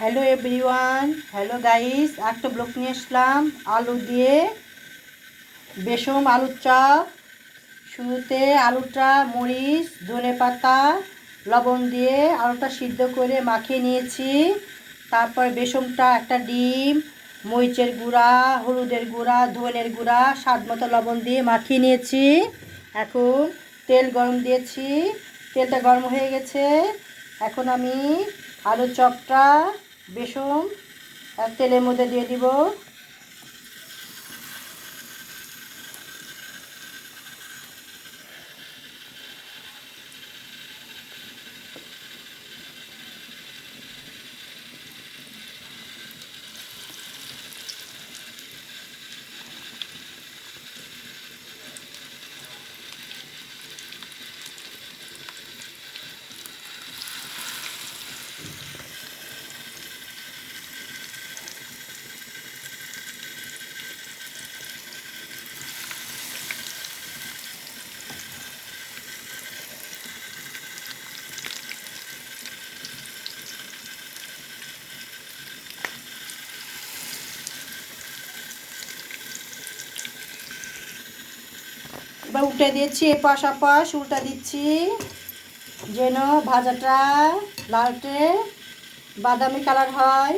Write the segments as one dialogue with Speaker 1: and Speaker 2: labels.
Speaker 1: Hello everyone hello guys একটা vlog নিয়ে আসলাম। আলু দিয়ে বেসম আলুর চপ, শুরুতে আলুটা, মরিচ, ধনে পাতা, লবণ দিয়ে আলুটা সিদ্ধ করে মাখিয়ে নিয়েছি। তারপর বেসমটা একটা ডিম, মরিচের গুঁড়া, হলুদের গুঁড়া, ধনের গুঁড়া, স্বাদ মতো লবণ দিয়ে মাখিয়ে নিয়েছি। এখন তেল গরম দিয়েছি। তেলটা গরম হয়ে গেছে। এখন আমি আলুর চপটা বেসন আর তেলের মধ্যে দিয়ে দিব এবার উল্টে দিচ্ছি, এপাশ আপাশ, উল্টা দিচ্ছি। যেন ভাজাটা লালটে বাদামি কালার হয়।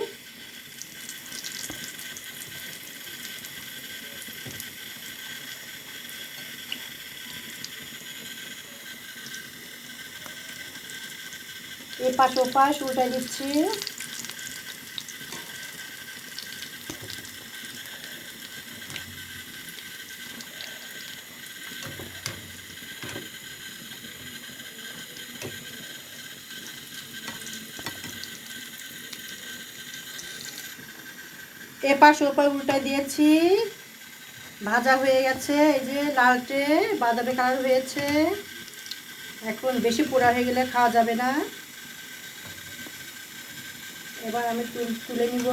Speaker 1: এপাশ ওপাশ, উল্টে দিচ্ছি। এপাশ ওপার উল্টা দিয়েছি। ভাজা হয়ে গেছে, এই যে লালটে, বাদামি কালার হয়েছে। এখন বেশি পোড়া হয়ে গেলে খাওয়া যাবে না। এবার আমি তুলে নিব।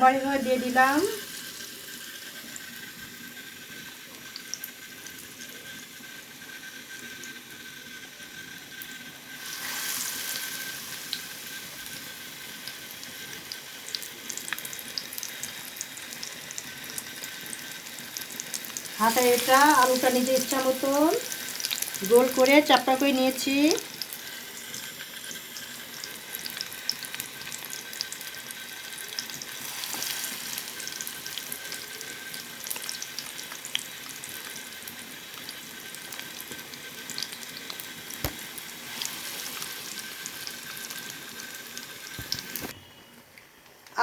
Speaker 1: আবার এভাবে দিয়ে দিলাম। হাতে এটা আলুটা নিজে ইচ্ছা মতন গোল করে চাপটা করে নিয়েছি।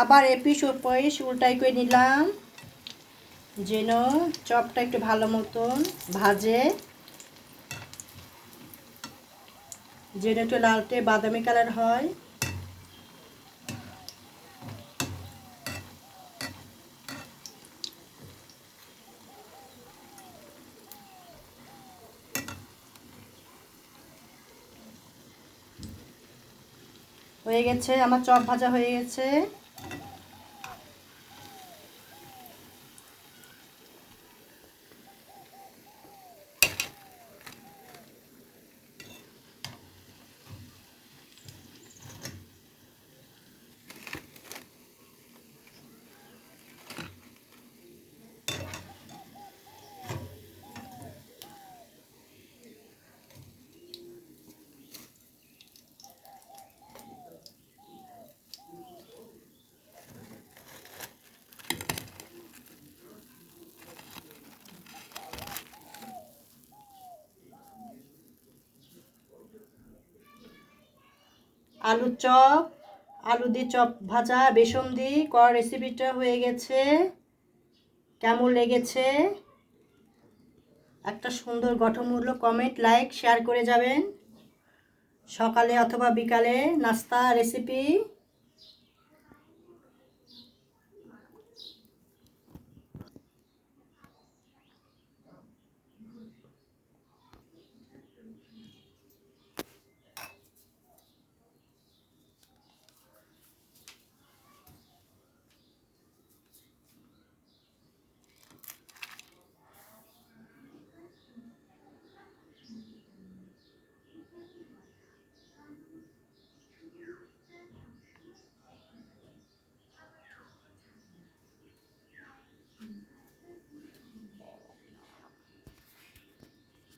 Speaker 1: আবার এপিস ওপিস উল্টাই করে নিলাম। যেন চপটা একটু ভালো মতন ভাজে। যেন একটু লালটে বাদামি কালার হয়। হয়ে গেছে, আমার চপ ভাজা হয়ে গেছে। আলুর চপ, আলু দিয়ে চপ ভাজা, বেসন দিয়ে করা রেসিপিটা হয়ে গেছে। কেমন লেগেছে? একটা সুন্দর গঠনমূল্য কমেন্ট লাইক শেয়ার করে যাবেন। সকালে অথবা বিকালে নাস্তা রেসিপি